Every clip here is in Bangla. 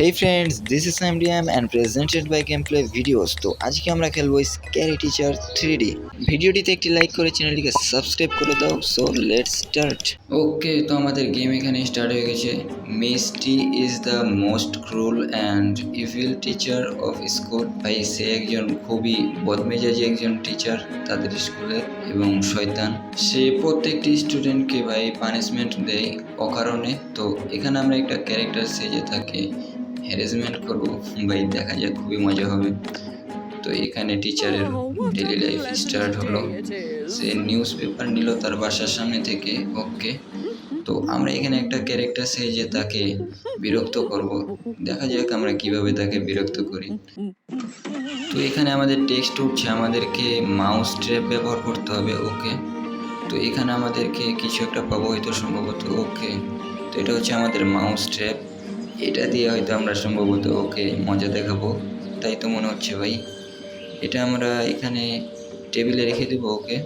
Hey friends this is MDM and presented by gameplay videos তো আজকে আমরা খেলব স্ক্যারি টিচার থ্রি ডি ভিডিওটিতে একটি লাইক করে চ্যানেলটিকে সাবস্ক্রাইব করে দাও। সো লেটস স্টার্ট ওকে তো আমাদের গেম এখানে স্টার্ট হয়ে গেছে। Misti is the most cruel and evil teacher of school ভাই, সে একজন খুবই বদমেজাজি একজন টিচার তাদের স্কুলে এবং শয়তান। সে প্রত্যেকটি স্টুডেন্টকে ভাই পানিশমেন্ট দেয় অকারণে। তো এখানে আমরা একটা ক্যারেক্টার সেজে থাকি। হ্যারাসমেন্ট করব ভাই দেখা যাক খুবই মজা হবে। তো এখানে টিচারের ডেলি লাইফ স্টার্ট হলো। সে নিউজ পেপার নিল তার বাসার সামনে থেকে ওকে। তো আমরা এখানে একটা ক্যারেক্টার সেজে তাকে বিরক্ত করব। দেখা যাক আমরা কীভাবে তাকে বিরক্ত করি। তো এখানে আমাদের টেক্সট উঠছে আমাদেরকে মাউস ট্র্যাপ ব্যবহার করতে হবে ওকে। তো এখানে আমাদেরকে কিছু একটা পাবো হয়তো সম্ভবত ওকে। তো এটা হচ্ছে আমাদের মাউস ট্র্যাপ এটা দিয়ে হয়তো আমরা সম্ভবত ওকে মজা দেখাবো। তাই তো মনে হচ্ছে ভাই। এটা আমরা এখানে টেবিলে রেখে দেবো ওকে।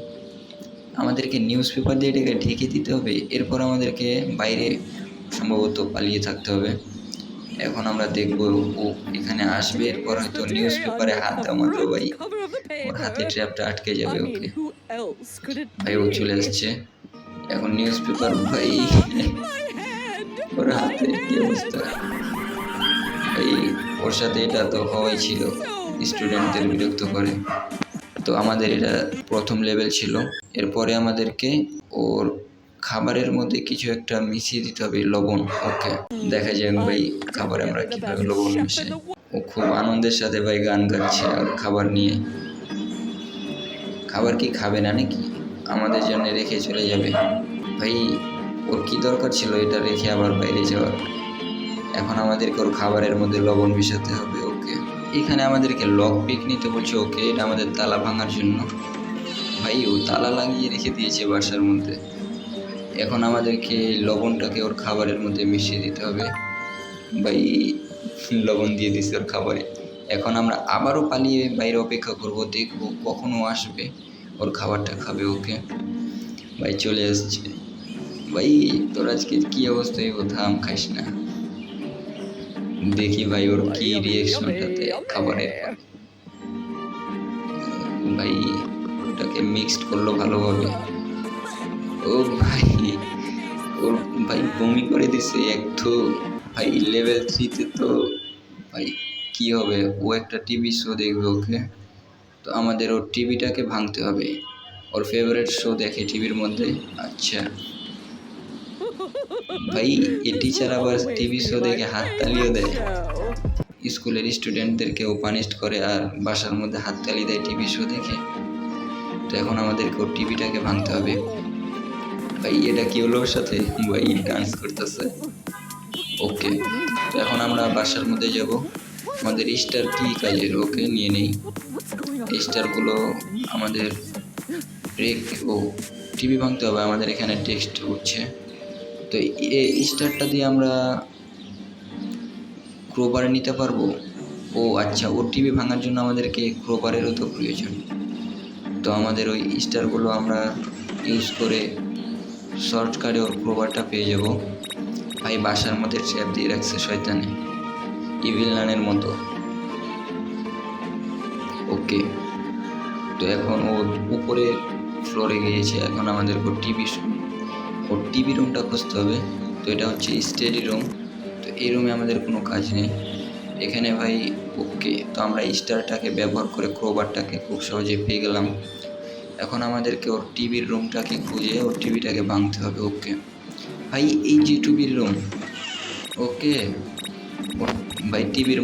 আমাদেরকে নিউজ পেপার দিয়ে এটাকে ঢেকে দিতে হবে। এরপর আমাদেরকে বাইরে সম্ভবত পালিয়ে থাকতে হবে। এখন আমরা দেখব ও এখানে আসবে। এরপর হয়তো নিউজ পেপারে হাত আমারও ভাই। ওর হাতে ট্র্যাপটা আটকে যাবে ওকে। ভাই ও চলে আসছে। এখন নিউজ পেপার ভাই। ওর কি অবস্থা? ভাই ওর সাথে এটা তো হওয়াই ছিল স্টুডেন্টদের বিরক্ত করে। তো আমাদের এটা প্রথম লেভেল ছিল। এরপরে আমাদেরকে ওর খাবারের মধ্যে কিছু একটা মিশিয়ে দিতে হবে, লবণ। ওকে, দেখা যাক ভাই খাবারে আমরা কীভাবে লবণ মিশাই। ও খুব আনন্দের সাথে ভাই গান গাচ্ছে আর খাবার নিয়ে। খাবার কি খাবে না নাকি? আমাদের জন্য রেখে চলে যাবে। ভাই ওর কি দরকার ছিল এটা রেখে আবার বাইরে যাওয়ার? এখন আমাদেরকে ওর খাবারের মধ্যে লবণ মিশাতে হবে ওকে। এখানে আমাদেরকে লক পিক নিতে বলছে ওকে, এটা আমাদের তালা ভাঙার জন্য। ভাই, ও তালা লাগিয়ে রেখে দিয়েছে বাসার মধ্যে। এখন আমাদেরকে লবণটাকে ওর খাবারের মধ্যে মিশিয়ে দিতে হবে। ভাই, লবণ দিয়ে দিছে ওর খাবারে। এখন আমরা আবারও পালিয়ে বাইরে অপেক্ষা করব, দেখব কখনও আসবে। ওর খাবারটা খাবে ওকে। ভাই, চলে আসছে। ভাই তোর আজকে কি অবস্থা? এই আম খাইস না। দেখি ভাই ওর কি রিয়েকশনটাতে খাবারের। ভাই ওটাকে মিক্সড করল ভালোভাবে। ও ভাই ওর ভাই বমি করে দিছে একটু ভাই লেভেল থ্রিতে তো ভাই কি হবে? ও একটা টিভি শো দেখবে ওকে। তো আমাদের ওর টিভিটাকে ভাঙতে হবে। ওর ফেভারিট শো দেখে টিভির মধ্যে। আচ্ছা। ভাই এ টিচার আবার টিভি শো দেখে হাততালিও দেয়। স্কুলের স্টুডেন্টদেরকেও পানিশ করে আর বাসার মধ্যে হাততালি দেয় টিভি শো দেখে। তো এখন আমাদেরকে টিভিটাকে ভাঙতে হবে। ভাই, এটা কি হলো ওর সাথে? ভাই ডান্স করতেছে। ওকে তো এখন আমরা বাসার মধ্যে যাব। আমাদের স্টার কি কাজের? ওকে নিয়ে নেই। স্টারগুলো আমাদের রেক ও টিভি ভাঙতে হবে। আমাদের এখানে টেক্সট উঠছে। তো এই স্টারটা দিয়ে আমরা ক্রোবারে নিতে পারব। ও আচ্ছা ওর টিভি ভাঙার জন্য আমাদেরকে ক্রোবারেরও তো প্রয়োজন। তো আমাদের ওই স্টারগুলো আমরা ইউজ করে শর্টকাটে ওর ক্রোবারটা পেয়ে যাব। ভাই, বাসার মধ্যে ট্র্যাপ দিয়ে রাখছে শয়তানে। ইভিল নানের মতো। ওকে তো এখন ও উপরে ফ্লোরে গিয়েছে। এখন আমাদের টিভি ওর টিভি রুমটা খুঁজতে হবে। তো এটা হচ্ছে স্টাডি রুম তো এই রুমে আমাদের কোনো কাজ নেই। এখানে ভাই ওকে, তো আমরা স্টারটাকে ব্যবহার করে ক্রোবারটাকে খুব সহজে পেয়ে গেলাম। এখন আমাদেরকে ওর টিভির রুমটাকে খুঁজে ওর টিভিটাকে ভাঙতে হবে ওকে। ভাই, এই যে টিভির রুম ওকে ভাই টিভির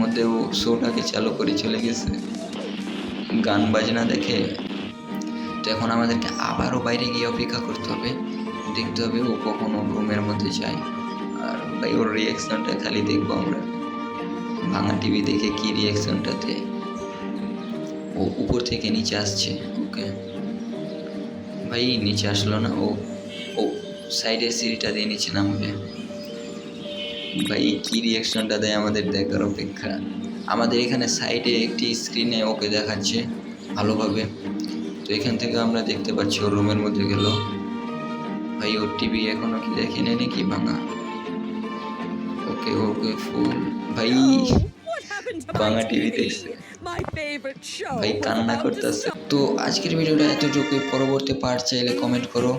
মধ্যে ও শোটাকে চালু করে চলে গেছে। গান বাজনা দেখে। তো এখন আমাদেরকে আবারও বাইরে গিয়ে অপেক্ষা করতে হবে। দেখতে হবে, ও কখনো রুমের মধ্যে যায়। আর ভাই, ওর রিয়াকশনটা খালি দেখব আমরা। ভাঙা টিভি দেখে কি রিয়াকশনটা দেয় ও উপর থেকে নিচে আসছে, ওকে? ভাই, নিচে আসলো না, ও ও সাইডের সিঁড়িটা দিয়ে নিচে নামবে। ভাই, কি রিয়াকশনটা দেয় আমাদের দেখার অপেক্ষা? আমাদের এখানে সাইডে একটি স্ক্রিনে ওকে দেখাচ্ছে ভালোভাবে। তো এখান থেকে আমরা দেখতে পাচ্ছি ওর রুমের মধ্যে গেল। ভাই ওর টিভি এখনও কি দেখে নেই নাকি? ভাঙা। ওকে ওকে ফুল। ভাই বাংলা টিভি দেখছে ভাই কান্না করতেছে। তো আজকের ভিডিওটা এতটুকুই। পরবর্তী পার্ট চাইলে কমেন্ট করো।